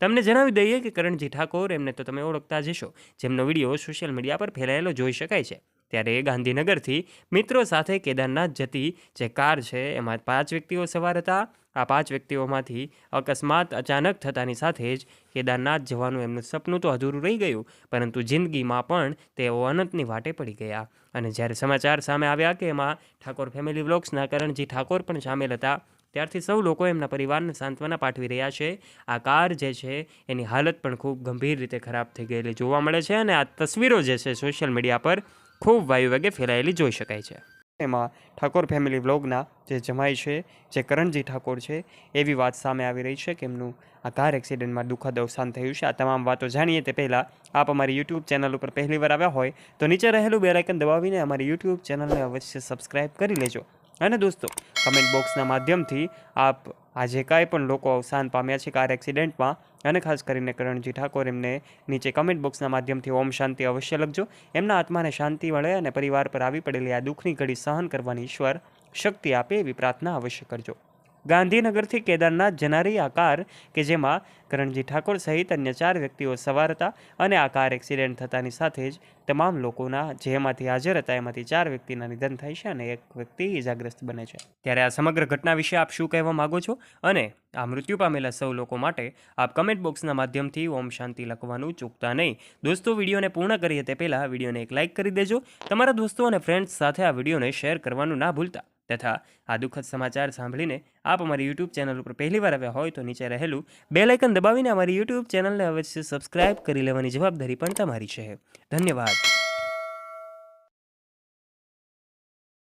તમને જણાવી દઈએ કે કરણજી ઠાકોર એમને તો તમે ઓળખતા જ હશો. જેમનો વીડિયો સોશિયલ મીડિયા પર ફેલાયેલો જોઈ શકાય છે. ત્યારે ગાંધીનગરથી મિત્રો સાથે કેદારનાથ જતી જે કાર છે, એમાં પાંચ વ્યક્તિઓ સવાર હતા. આ પાંચ વ્યક્તિઓમાંથી અકસ્માત અચાનક થતાની સાથે જ કેદારનાથ જવાનું એમનું સપનું તો અધૂરું રહી ગયું, પરંતુ જિંદગીમાં પણ તેઓ અનંતની વાટે પડી ગયા. અને જ્યારે સમાચાર સામે આવ્યા કે એમાં ઠાકોર ફેમિલી વ્લોગ્સના કરણજી ઠાકોર પણ સામેલ હતા ત્યારથી સૌ લોકો એમના પરિવારને સાંત્વના પાઠવી રહ્યા છે. આ કાર જે છે, એની હાલત પણ ખૂબ ગંભીર રીતે ખરાબ થઈ ગયેલી જોવા મળે છે અને આ તસવીરો જે છે, સોશિયલ મીડિયા પર ખૂબ વાયુ વેગે ફેલાયેલી જોઈ શકાય છે. એમાં ઠાકોર ફેમિલી વ્લોગના જે જમાઈ છે, જે કરણજી ઠાકોર છે, એવી વાત સામે આવી રહી છે કે એમનું આ કાર એક્સિડન્ટમાં દુઃખદ અવસાન થયું છે. આ તમામ વાતો જાણીએ તે પહેલાં આપ અમારી યુટ્યુબ ચેનલ ઉપર પહેલી વાર આવ્યા હોય તો નીચે રહેલું બેલાઇકન દબાવીને અમારી યુટ્યુબ ચેનલને અવશ્ય સબસ્ક્રાઇબ કરી લેજો. અને દોસ્તો કમેન્ટ બોક્સના માધ્યમથી આપ આજે કાંઈ પણ લોકો અવસાન પામ્યા છે કાર એક્સિડન્ટમાં અને ખાસ કરીને કરણજી ઠાકોર એમને નીચે કમેન્ટ બોક્સના માધ્યમથી ઓમ શાંતિ અવશ્ય લખજો. એમના આત્માને શાંતિ મળે અને પરિવાર પર આવી પડેલી આ દુઃખની ઘડી સહન કરવાની ઈશ્વર શક્તિ આપે એવી પ્રાર્થના અવશ્ય કરજો. ગાંધીનગરથી કેદારનાથ જનારી આ કાર કે જેમાં કરણજી ઠાકોર સહિત અન્ય ચાર વ્યક્તિઓ સવાર હતા અને આ કાર એક્સિડન્ટ થતાની સાથે જ તમામ લોકોના જેમાંથી હાજર હતા એમાંથી ચાર વ્યક્તિના નિધન થાય છે અને એક વ્યક્તિ ઇજાગ્રસ્ત બને છે. ત્યારે આ સમગ્ર ઘટના વિશે આપ શું કહેવા માગો છો? અને આ મૃત્યુ પામેલા સૌ લોકો માટે આપ કમેન્ટ બોક્સના માધ્યમથી ઓમ શાંતિ લખવાનું ચૂકતા નહીં. દોસ્તો, વિડીયોને પૂર્ણ કરીએ તે પહેલાં વિડીયોને એક લાઇક કરી દેજો. તમારા દોસ્તો અને ફ્રેન્ડ્સ સાથે આ વિડીયોને શેર કરવાનું ના ભૂલતા. તથા આ દુઃખદ સમાચાર સાંભળીને આપ અમારી યુટ્યુબ ચેનલ ઉપર પહેલી વાર આવ્યા હોય તો નીચે રહેલું બે લાઇકન દબાવીને અમારી યુટ્યુબ ચેનલને અવશ્ય સબસ્ક્રાઇબ કરી લેવાની જવાબદારી પણ તમારી છે. ધન્યવાદ.